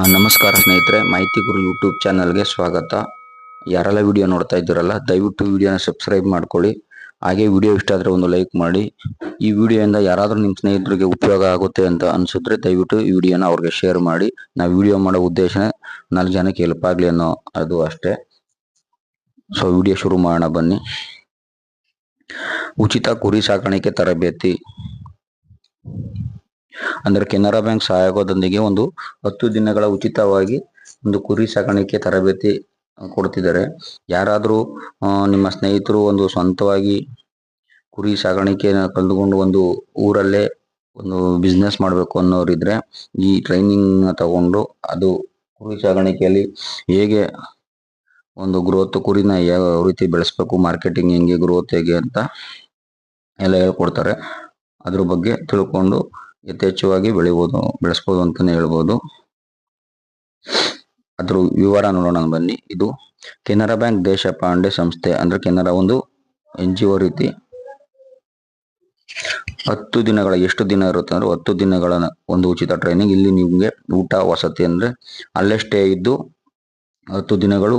ನಮಸ್ಕಾರ ಸ್ನೇಹಿತರೆ, ಮಾಹಿತಿ ಗುರು ಯೂಟ್ಯೂಬ್ ಚಾನಲ್ಗೆ ಸ್ವಾಗತ. ಯಾರೆಲ್ಲ ವಿಡಿಯೋ ನೋಡ್ತಾ ಇದ್ದೀರಲ್ಲ, ದಯವಿಟ್ಟು ವಿಡಿಯೋನ ಸಬ್ಸ್ಕ್ರೈಬ್ ಮಾಡ್ಕೊಳ್ಳಿ. ಹಾಗೆ ವಿಡಿಯೋ ಇಷ್ಟ ಆದರೆ ಒಂದು ಲೈಕ್ ಮಾಡಿ. ಈ ವಿಡಿಯೋಯಿಂದ ಯಾರಾದರೂ ನಿಮ್ಮ ಸ್ನೇಹಿತರಿಗೆ ಉಪಯೋಗ ಆಗುತ್ತೆ ಅಂತ ಅನಿಸಿದ್ರೆ ದಯವಿಟ್ಟು ಈ ವಿಡಿಯೋನ ಅವ್ರಿಗೆ ಶೇರ್ ಮಾಡಿ. ನಾವು ವಿಡಿಯೋ ಮಾಡೋ ಉದ್ದೇಶ ನಾಲ್ಕು ಜನಕ್ಕೆ ಹೆಲ್ಪ್ ಆಗಲಿ ಅನ್ನೋ ಅದು ಅಷ್ಟೇ. ಸೊ ವಿಡಿಯೋ ಶುರು ಮಾಡೋಣ ಬನ್ನಿ. ಉಚಿತ ಕುರಿ ಸಾಕಾಣಿಕೆ ತರಬೇತಿ. ಅಂದ್ರೆ ಕೆನರಾ ಬ್ಯಾಂಕ್ ಸಹಯೋಗದೊಂದಿಗೆ ಒಂದು ಹತ್ತು ದಿನಗಳ ಉಚಿತವಾಗಿ ಒಂದು ಕುರಿ ಸಾಕಾಣಿಕೆ ತರಬೇತಿ ಕೊಡ್ತಿದ್ದಾರೆ. ಯಾರಾದರೂ ನಿಮ್ಮ ಸ್ನೇಹಿತರು ಒಂದು ಸ್ವಂತವಾಗಿ ಕುರಿ ಸಾಕಾಣಿಕೆನ ಕಲ್ತ್ಕೊಂಡು ಒಂದು ಊರಲ್ಲೇ ಒಂದು ಬಿಸ್ನೆಸ್ ಮಾಡಬೇಕು ಅನ್ನೋರಿದ್ರೆ ಈ ಟ್ರೈನಿಂಗ್ ತಗೊಂಡು ಅದು ಕುರಿ ಸಾಗಾಣಿಕೆಯಲ್ಲಿ ಹೇಗೆ ಒಂದು ಗ್ರೋತ್ ಕುರಿನ ಯಾವ ರೀತಿ ಬೆಳೆಸ್ಬೇಕು ಮಾರ್ಕೆಟಿಂಗ್ ಹೆಂಗೆ ಗ್ರೋತ್ ಹೇಗೆ ಅಂತ ಎಲ್ಲ ಹೇಳ್ಕೊಡ್ತಾರೆ. ಅದ್ರ ಬಗ್ಗೆ ತಿಳ್ಕೊಂಡು ಯಥೇಚ್ಛವಾಗಿ ಬೆಳಿಬೋದು, ಬೆಳೆಸ್ಬೋದು ಅಂತಾನೆ ಹೇಳ್ಬೋದು. ಅದ್ರ ವಿವರ ನೋಡೋಣ ಬನ್ನಿ. ಇದು ಕೆನರಾ ಬ್ಯಾಂಕ್ ದೇಶ ಪಾಂಡೆ ಸಂಸ್ಥೆ, ಅಂದ್ರೆ ಕೆನರಾ ಒಂದು ಎನ್ ಜಿ ಒ ರೀತಿ. ಹತ್ತು ದಿನಗಳ, ಎಷ್ಟು ದಿನ ಇರುತ್ತೆ ಅಂದ್ರೆ ಹತ್ತು ದಿನಗಳ ಒಂದು ಉಚಿತ ಟ್ರೈನಿಂಗ್ ಇಲ್ಲಿ ನಿಮಗೆ ಊಟ, ವಸತಿ ಅಂದ್ರೆ ಅಲ್ಲೇ ಸ್ಟೇ ಇದ್ದು ಹತ್ತು ದಿನಗಳು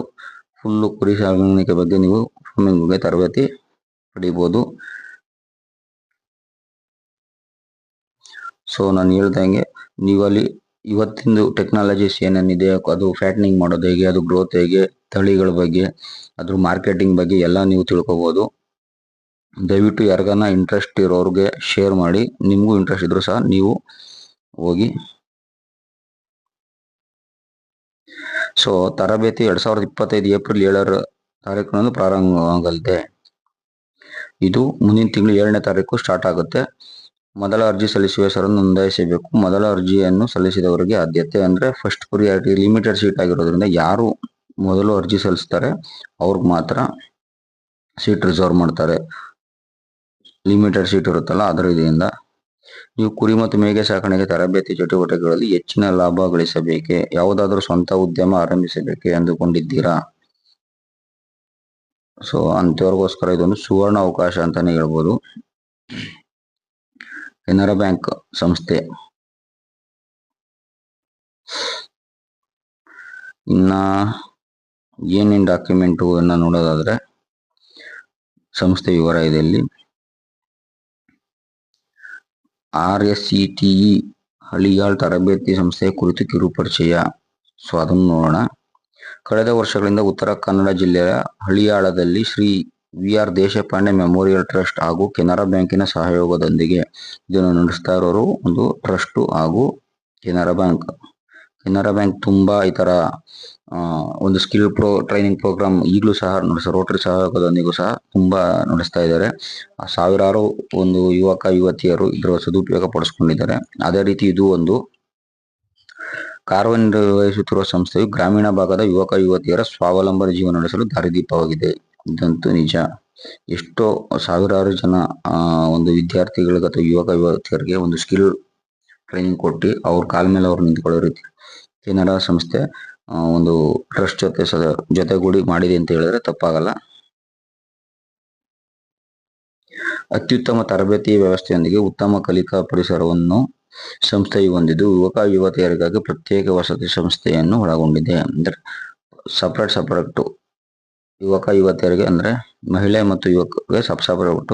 ಫುಲ್ಲು ಕುರಿ ಸಾಗಾಣಿಕೆ ಬಗ್ಗೆ ನೀವು ಬಗ್ಗೆ ತರಬೇತಿ ಪಡಿಬೋದು. ಸೊ ನಾನು ಹೇಳ್ದಂಗೆ ನೀವು ಅಲ್ಲಿ ಇವತ್ತಿಂದು ಟೆಕ್ನಾಲಜೀಸ್ ಏನೇನಿದೆ ಅದು ಫ್ಯಾಟ್ನಿಂಗ್ ಮಾಡೋದು ಹೇಗೆ, ಅದು ಗ್ರೋತ್ ಹೇಗೆ, ತಳಿಗಳ ಬಗ್ಗೆ, ಅದ್ರ ಮಾರ್ಕೆಟಿಂಗ್ ಬಗ್ಗೆ ಎಲ್ಲ ನೀವು ತಿಳ್ಕೊಬೋದು. ದಯವಿಟ್ಟು ಯಾರಿಗಾನ ಇಂಟ್ರೆಸ್ಟ್ ಇರೋರಿಗೆ ಶೇರ್ ಮಾಡಿ, ನಿಮಗೂ ಇಂಟ್ರೆಸ್ಟ್ ಇದ್ರೂ ಸಹ ನೀವು ಹೋಗಿ. ಸೊ ತರಬೇತಿ ಎರಡು ಸಾವಿರದ ಇಪ್ಪತ್ತೈದು ಏಪ್ರಿಲ್ ಏಳರ ತಾರೀಕಿನಂದು ಪ್ರಾರಂಭವಾಗಲಿದೆ. ಇದು ಮುಂದಿನ ತಿಂಗಳು ಏಳನೇ ತಾರೀಕು ಸ್ಟಾರ್ಟ್ ಆಗುತ್ತೆ. ಮೊದಲ ಅರ್ಜಿ ಸಲ್ಲಿಸುವ ಹೆಸರನ್ನು ನೋಂದಾಯಿಸಬೇಕು. ಮೊದಲ ಅರ್ಜಿಯನ್ನು ಸಲ್ಲಿಸಿದವರಿಗೆ ಆದ್ಯತೆ ಅಂದ್ರೆ ಫಸ್ಟ್ ಪ್ರಿಯಾರಿಟಿ ಲಿಮಿಟೆಡ್ ಸೀಟ್ ಆಗಿರೋದ್ರಿಂದ ಯಾರು ಮೊದಲು ಅರ್ಜಿ ಸಲ್ಲಿಸ್ತಾರೆ, ಅವ್ರಿಗೆ ಮಾತ್ರ ಸೀಟ್ ರಿಸರ್ವ್ ಮಾಡ್ತಾರೆ. ಲಿಮಿಟೆಡ್ ಸೀಟ್ ಇರುತ್ತಲ್ಲ, ಅದರ ಇದರಿಂದ ನೀವು ಕುರಿ ಮತ್ತು ಮೇಕೆ ಸಾಕಣೆಗೆ ತರಬೇತಿ ಚಟುವಟಿಕೆಗಳಲ್ಲಿ ಹೆಚ್ಚಿನ ಲಾಭ ಗಳಿಸಬೇಕೆ? ಯಾವುದಾದ್ರೂ ಸ್ವಂತ ಉದ್ಯಮ ಆರಂಭಿಸಬೇಕೆ ಅಂದುಕೊಂಡಿದ್ದೀರಾ? ಸೊ ಅಂಥವ್ರಿಗೋಸ್ಕರ ಇದೊಂದು ಸುವರ್ಣ ಅವಕಾಶ ಅಂತಾನೆ ಹೇಳ್ಬೋದು. ಕೆನರಾ ಬ್ಯಾಂಕ್ ಸಂಸ್ಥೆ. ಇನ್ನ ಏನೇನು ಡಾಕ್ಯುಮೆಂಟು ಅನ್ನ ನೋಡೋದಾದ್ರೆ ಸಂಸ್ಥೆ ವಿವರ ಇದೆ ಇಲ್ಲಿ R S C T E Haliyal ತರಬೇತಿ ಸಂಸ್ಥೆಯ ಕುರಿತು ಕಿರು ಪರಿಚಯ. ಸೊ ಅದನ್ನು ನೋಡೋಣ. ಕಳೆದ ವರ್ಷಗಳಿಂದ ಉತ್ತರ ಕನ್ನಡ ಜಿಲ್ಲೆಯ ಹಳಿಯಾಳದಲ್ಲಿ Shri R Deshpande memorial trust ಹಾಗೂ ಕೆನರಾ ಬ್ಯಾಂಕಿನ ಸಹಯೋಗದೊಂದಿಗೆ ಇದನ್ನು ನಡೆಸ್ತಾ ಇರೋರು ಒಂದು ಟ್ರಸ್ಟ್ ಹಾಗೂ ಕೆನರಾ ಬ್ಯಾಂಕ್. ಕೆನರಾ ಬ್ಯಾಂಕ್ ತುಂಬಾ ಈ ತರ ಒಂದು ಸ್ಕಿಲ್ ಪ್ರೋ, ಟ್ರೈನಿಂಗ್ ಪ್ರೋಗ್ರಾಮ್ ಈಗಲೂ ಸಹ ನಡೆಸ, ರೋಟರಿ ಸಹಯೋಗದೊಂದಿಗೂ ಸಹ ತುಂಬಾ ನಡೆಸ್ತಾ ಇದ್ದಾರೆ. ಸಾವಿರಾರು ಒಂದು ಯುವಕ, ಯುವತಿಯರು ಇದರ ಸದುಪಯೋಗ ಪಡಿಸ್ಕೊಂಡಿದ್ದಾರೆ. ಅದೇ ರೀತಿ ಇದು ಒಂದು ಕಾರ್ಯನಿರ್ವಹಿಸುತ್ತಿರುವ ಸಂಸ್ಥೆಯು ಗ್ರಾಮೀಣ ಭಾಗದ ಯುವಕ, ಯುವತಿಯರ ಸ್ವಾವಲಂಬನೆ ಜೀವನ ನಡೆಸಲು ದಾರಿದೀಪವಾಗಿದೆ. ಇದಂತೂ ನಿಜ. ಎಷ್ಟೋ ಸಾವಿರಾರು ಜನ ಒಂದು ವಿದ್ಯಾರ್ಥಿಗಳಿಗೆ ಅಥವಾ ಯುವಕ ಯುವತಿಯರಿಗೆ ಒಂದು ಸ್ಕಿಲ್ ಟ್ರೈನಿಂಗ್ ಕೊಟ್ಟು ಅವ್ರ ಕಾಲ ಮೇಲೆ ಅವ್ರು ನಿಂತ್ಕೊಳ್ಳೋ ರೀತಿ. ಕೆನರಾ ಸಂಸ್ಥೆ ಒಂದು ಟ್ರಸ್ಟ್ ಜೊತೆ ಸದ, ಜೊತೆಗೂಡಿ ಮಾಡಿದೆ ಅಂತ ಹೇಳಿದ್ರೆ ತಪ್ಪಾಗಲ್ಲ. ಅತ್ಯುತ್ತಮ ತರಬೇತಿ ವ್ಯವಸ್ಥೆಯೊಂದಿಗೆ ಉತ್ತಮ ಕಲಿಕಾ ಪರಿಸರವನ್ನು ಸಂಸ್ಥೆಯು ಹೊಂದಿದ್ದು, ಯುವಕ ಯುವತಿಯರಿಗಾಗಿ ಪ್ರತ್ಯೇಕ ವಸತಿ ಸಂಸ್ಥೆಯನ್ನು ಒಳಗೊಂಡಿದೆ. ಅಂದ್ರೆ ಸಪರೇಟ್ ಸಪರೇಟ್ ಯುವಕ, ಯುವತಿಯರಿಗೆ ಅಂದ್ರೆ ಮಹಿಳೆ ಮತ್ತು ಯುವಕರಿಗೆ ಸಬ್ ಸಪರೇಟ್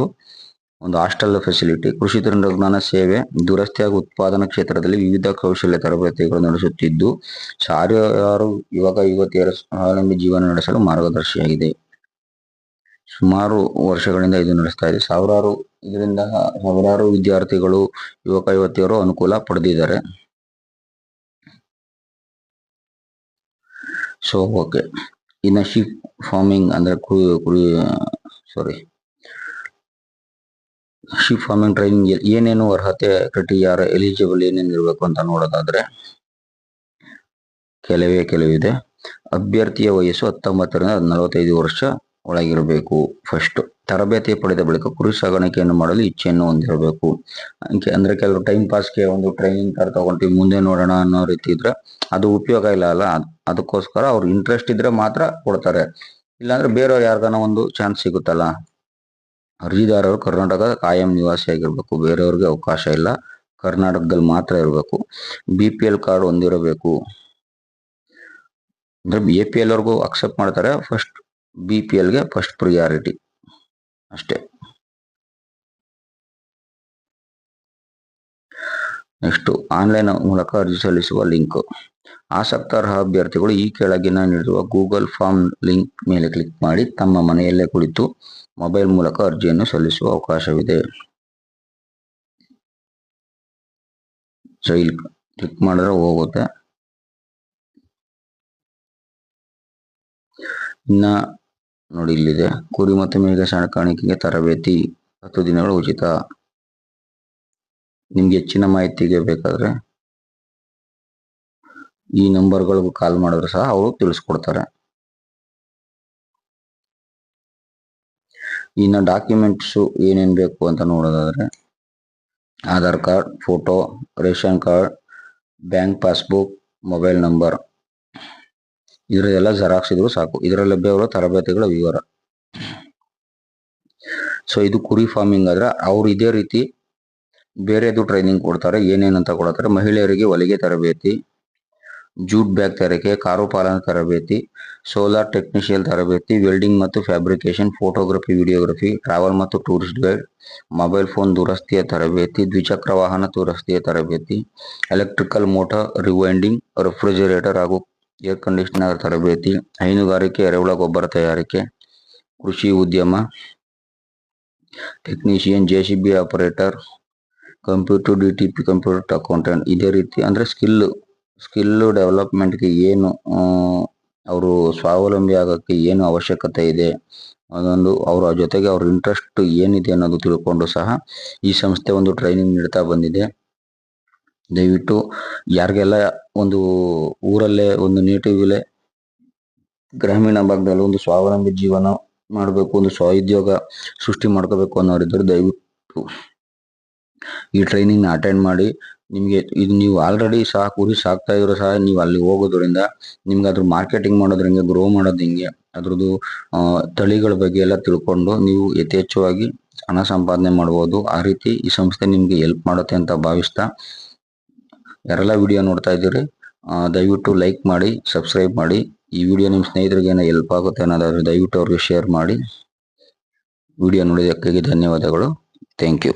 ಒಂದು ಹಾಸ್ಟೆಲ್ ಫೆಸಿಲಿಟಿ ಕೃಷಿ ತಂತ್ರಜ್ಞಾನ ಸೇವೆ, ದುರಸ್ತಿ ಹಾಗೂ ಉತ್ಪಾದನಾ ಕ್ಷೇತ್ರದಲ್ಲಿ ವಿವಿಧ ಕೌಶಲ್ಯ ತರಬೇತಿಗಳು ನಡೆಸುತ್ತಿದ್ದು ಸಾವಿರಾರು ಯುವಕ, ಯುವತಿಯರ ಸ್ವಾವಲಂಬಿ ಜೀವನ ನಡೆಸಲು ಮಾರ್ಗದರ್ಶಿಯಾಗಿದೆ. ಸುಮಾರು ವರ್ಷಗಳಿಂದ ಇದು ನಡೆಸ್ತಾ ಇದೆ. ಸಾವಿರಾರು ಇದರಿಂದ ಸಾವಿರಾರು ವಿದ್ಯಾರ್ಥಿಗಳು, ಯುವಕ, ಯುವತಿಯರು ಅನುಕೂಲ ಪಡೆದಿದ್ದಾರೆ. ಸೊ ಓಕೆ ಇನ್ನು ಶಿಪ್ ಫಾರ್ಮಿಂಗ್ ಅಂದ್ರೆ ಕುರಿ ಕುರಿ ಸಾರಿ ಶಿಪ್ ಫಾರ್ಮಿಂಗ್ ಟ್ರೈನಿಂಗ್ ಏನೇನು ಅರ್ಹತೆ ಕ್ರೈಟೀರಿಯಾ ಎಲಿಜಿಬಲ್ ಏನೇನು ಇರಬೇಕು ಅಂತ ನೋಡೋದಾದ್ರೆ, ಕೆಲವೇ ಕೆಲವಿದೆ. ಅಭ್ಯರ್ಥಿಯ ವಯಸ್ಸು ಹತ್ತೊಂಬತ್ತರಿಂದ ನಲವತ್ತೈದು ವರ್ಷ ಒಳಗಿರಬೇಕು ಫಸ್ಟ್ ತರಬೇತಿ ಪಡೆದ ಬಳಿಕ ಕುರಿ ಸಾಗಾಣಿಕೆಯನ್ನು ಮಾಡಲು ಇಚ್ಛೆಯನ್ನು ಹೊಂದಿರಬೇಕು. ಅಂದ್ರೆ ಕೆಲವರು ಟೈಮ್ ಪಾಸ್ಗೆ ಒಂದು ಟ್ರೈನಿಂಗ್ ತರ ತಗೊಂತೀವಿ ಮುಂದೆ ನೋಡೋಣ ಅನ್ನೋ ರೀತಿ ಇದ್ರೆ ಅದು ಉಪಯೋಗ ಇಲ್ಲ ಅಲ್ಲ? ಅದ್- ಅದಕ್ಕೋಸ್ಕರ ಅವ್ರು ಇಂಟ್ರೆಸ್ಟ್ ಇದ್ರೆ ಮಾತ್ರ ಕೊಡ್ತಾರೆ. ಇಲ್ಲಾಂದ್ರೆ ಬೇರೆಯವ್ರು ಯಾರಿಗಾನ ಒಂದು ಚಾನ್ಸ್ ಸಿಗುತ್ತಲ್ಲ? ಅರ್ಜಿದಾರರು ಕರ್ನಾಟಕದ ಕಾಯಂ ನಿವಾಸಿ ಆಗಿರಬೇಕು. ಬೇರೆಯವ್ರಿಗೆ ಅವಕಾಶ ಇಲ್ಲ. ಕರ್ನಾಟಕದಲ್ಲಿ ಮಾತ್ರ ಇರಬೇಕು. ಬಿ ಪಿ ಎಲ್ ಕಾರ್ಡ್ ಹೊಂದಿರಬೇಕು. ಅಂದ್ರೆ ಎ ಪಿ ಎಲ್ ವರ್ಗೂ ಅಕ್ಸೆಪ್ಟ್ ಮಾಡ್ತಾರೆ. ಫಸ್ಟ್ ಬಿ ಪಿ ಎಲ್ಗೆ ಫಸ್ಟ್ ಪ್ರಿಯಾರಿಟಿ ಅಷ್ಟೇ. ನೆಕ್ಸ್ಟ್, ಆನ್ಲೈನ್ ಮೂಲಕ ಅರ್ಜಿ ಸಲ್ಲಿಸುವ ಲಿಂಕ್. ಆಸಕ್ತರ್ಹ ಅಭ್ಯರ್ಥಿಗಳು ಈ ಕೆಳಗಿನ ನೀಡಿರುವ ಗೂಗಲ್ ಫಾರ್ಮ್ ಲಿಂಕ್ ಮೇಲೆ ಕ್ಲಿಕ್ ಮಾಡಿ ತಮ್ಮ ಮನೆಯಲ್ಲೇ ಕುಳಿತು ಮೊಬೈಲ್ ಮೂಲಕ ಅರ್ಜಿಯನ್ನು ಸಲ್ಲಿಸುವ ಅವಕಾಶವಿದೆ. ಸೊ ಇಲ್ಲಿ ಕ್ಲಿಕ್ ಮಾಡಿದ್ರೆ ಹೋಗುತ್ತೆ. ಇನ್ನ ನೋಡಿ ಇಲ್ಲಿದೆ. ಕುರಿ ಮತ್ತು ಮೇಘ ಸಾಕಾಣಿಕೆಗೆ ತರಬೇತಿ ಹತ್ತು ದಿನಗಳು ಉಚಿತ. ನಿಮ್ಗೆ ಹೆಚ್ಚಿನ ಮಾಹಿತಿಗೆ ಬೇಕಾದ್ರೆ ಈ ನಂಬರ್ಗಳಿಗೂ ಕಾಲ್ ಮಾಡಿದ್ರೆ ಸಹ ಅವರು ತಿಳಿಸ್ಕೊಡ್ತಾರೆ. ಇನ್ನು ಡಾಕ್ಯುಮೆಂಟ್ಸ್ ಏನೇನು ಬೇಕು ಅಂತ ನೋಡೋದಾದ್ರೆ Aadhaar card, photo, ration card, bank passbook, mobile number. ಇದರದೆಲ್ಲ xerox ಇದ್ರು ಸಾಕು. ಇದರ ಲಭ್ಯವಿರುವ ತರಬೇತಿಗಳ ವಿವರ. ಸೊ ಇದು ಕುರಿ ಫಾರ್ಮಿಂಗ್ ಆದ್ರೆ ಅವ್ರು ಇದೇ ರೀತಿ ಬೇರೆದು ಟ್ರೈನಿಂಗ್ ಕೊಡ್ತಾರೆ ಏನೇನಂತ ಕೊಡ್ತಾರೆ. ಮಹಿಳೆಯರಿಗೆ ಹೊಲಿಗೆ ತರಬೇತಿ ಜೂಟ್ ಬ್ಯಾಗ್ ತಯಾರಿಕೆ ಕಾರು ಪಾಲನೆ ತರಬೇತಿ ಸೋಲಾರ್ ಟೆಕ್ನಿಷಿಯಲ್ ತರಬೇತಿ ವೆಲ್ಡಿಂಗ್ ಮತ್ತು ಫ್ಯಾಬ್ರಿಕೇಶನ್ ಫೋಟೋಗ್ರಫಿ ವಿಡಿಯೋಗ್ರಫಿ ಟ್ರಾವೆಲ್ ಮತ್ತು ಟೂರಿಸ್ಟ್ ಗೈಡ್ ಮೊಬೈಲ್ ಫೋನ್ ದುರಸ್ತಿಯ ತರಬೇತಿ, ದ್ವಿಚಕ್ರ ವಾಹನ ದುರಸ್ತಿಯ ತರಬೇತಿ ಎಲೆಕ್ಟ್ರಿಕಲ್ ಮೋಟಾರ್ ರಿವೈಂಡಿಂಗ್ ರೆಫ್ರಿಜರೇಟರ್ ಹಾಗೂ ಏರ್ ಕಂಡೀಷನರ್ ತರಬೇತಿ, ಹೈನುಗಾರಿಕೆ, ಎರೆಹುಳ ಗೊಬ್ಬರ ತಯಾರಿಕೆ, ಕೃಷಿ ಉದ್ಯಮ technician J C B operator computer D T P computer accountant ಇದೇ ರೀತಿ ಅಂದರೆ ಸ್ಕಿಲ್ ಸ್ಕಿಲ್ ಡೆವಲಪ್ಮೆಂಟ್ಗೆ ಏನು ಅವರು ಸ್ವಾವಲಂಬಿ ಆಗೋಕ್ಕೆ ಏನು ಅವಶ್ಯಕತೆ ಇದೆ, ಅದೊಂದು ಅವರ ಜೊತೆಗೆ ಅವ್ರ ಇಂಟ್ರೆಸ್ಟ್ ಏನಿದೆ ಅನ್ನೋದು ತಿಳ್ಕೊಂಡು ಸಹ ಈ ಸಂಸ್ಥೆ ಒಂದು ಟ್ರೈನಿಂಗ್ ನೀಡ್ತಾ ಬಂದಿದೆ. ದಯವಿಟ್ಟು ಯಾರಿಗೆಲ್ಲ ಒಂದು ಊರಲ್ಲೇ ಒಂದು ನೇಟಿವ್ ಇಲ್ಲೇ ಗ್ರಾಮೀಣ ಭಾಗದಲ್ಲಿ ಒಂದು ಸ್ವಾವಲಂಬಿ ಜೀವನ ಮಾಡಬೇಕು, ಒಂದು ಸ್ವಉದ್ಯೋಗ ಸೃಷ್ಟಿ ಮಾಡ್ಕೋಬೇಕು ಅನ್ನೋರಿದ್ದರೆ ದಯವಿಟ್ಟು ಈ ಟ್ರೈನಿಂಗ್ ಅಟೆಂಡ್ ಮಾಡಿ. ನಿಮಗೆ ಇದು ನೀವು ಆಲ್ರೆಡಿ ಸಹ ಕುರಿ ಸಾಕ್ತಾ ಇದ್ರು ಸಹ ನೀವು ಅಲ್ಲಿ ಹೋಗೋದ್ರಿಂದ ನಿಮ್ಗೆ ಅದ್ರ ಮಾರ್ಕೆಟಿಂಗ್ ಮಾಡೋದ್ರಿಂದ ಗ್ರೋ ಮಾಡೋದು ಹಿಂಗೆ, ಅದ್ರದ್ದು ತಳಿಗಳ ಬಗ್ಗೆ ಎಲ್ಲ ತಿಳ್ಕೊಂಡು ನೀವು ಯಥೇಚ್ಛವಾಗಿ ಹಣ ಸಂಪಾದನೆ ಮಾಡ್ಬೋದು. ಆ ರೀತಿ ಈ ಸಂಸ್ಥೆ ನಿಮಗೆ ಹೆಲ್ಪ್ ಮಾಡುತ್ತೆ ಅಂತ ಭಾವಿಸ್ತಾ ಯಾರೆಲ್ಲ ವಿಡಿಯೋ ನೋಡ್ತಾ ಇದ್ದೀರಿ ದಯವಿಟ್ಟು ಲೈಕ್ ಮಾಡಿ ಸಬ್ಸ್ಕ್ರೈಬ್ ಮಾಡಿ. ಈ ವಿಡಿಯೋ ನಿಮ್ಮ ಸ್ನೇಹಿತರಿಗೆ ಏನೋ ಹೆಲ್ಪ್ ಆಗುತ್ತೆ ಅನ್ನೋದಾದರೆ ದಯವಿಟ್ಟು ಅವ್ರಿಗೆ ಶೇರ್ ಮಾಡಿ. ವಿಡಿಯೋ ನೋಡಿದ್ದಕ್ಕಾಗಿ ಧನ್ಯವಾದಗಳು. Thank you